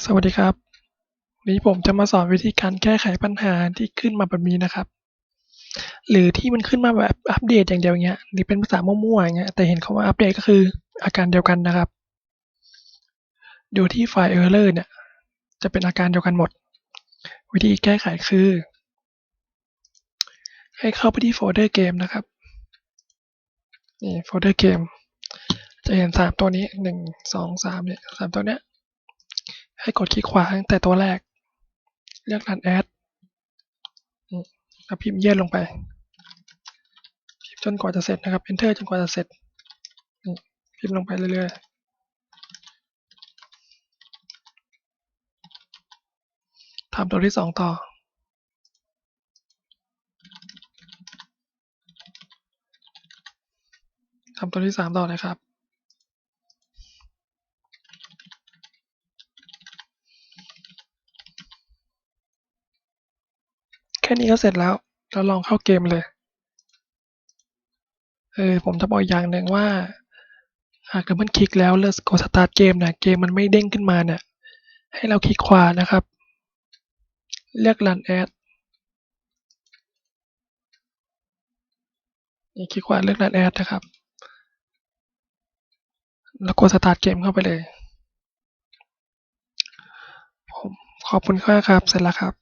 สวัสดีครับวันนี้ผมจะมาสอนวิธีการแก้ไขปัญหาที่ขึ้นมาแบบนี้นะครับ หรือที่มันขึ้นมาแบบอัปเดตอย่างเดียวอย่างเงี้ยหรือเป็นภาษามั่วๆอย่างเงี้ยแต่เห็นคำว่าอัปเดตก็คืออาการเดียวกันนะครับ ดูที่ไฟล์ error เนี่ย จะเป็นอาการเดียวกันหมด วิธีแก้ไขคือ ให้เข้าไปที่โฟลเดอร์เกมนะครับนี่โฟลเดอร์เกมจะเห็นสามตัวนี้หนึ่งสองสามเนี่ยสามตัวเนี้ย ให้กดคลิกขวาตั้งแต่ตัวแรก เลือกรันแอดแล้วพิมพ์เยื่อนลงไป พิมพ์จนกว่าจะเสร็จนะครับ enter จนกว่าจะเสร็จ พิมพ์ลงไปเรื่อยๆทำตัวที่สองต่อทำตัวที่สามต่อเลยครับ ค่นี้ก็เสร็จแล้ว เราลองเข้าเกมเลยเออผมจะบอกอีกอย่างหนึ่งว่า หากดับเบิลคลิกแล้วเลือกกดสตาร์ทเกมเนี่ยเกมมันไม่เด้งขึ้นมาเนี่ยให้เราคลิกขวานะครับ เลือก Run Ad นี่คลิกขวาเลือก Run Ad นะครับ แล้วกดสตาร์ทเกมเข้าไปเลยผมขอบคุณมาครับ เสร็จแล้วครับ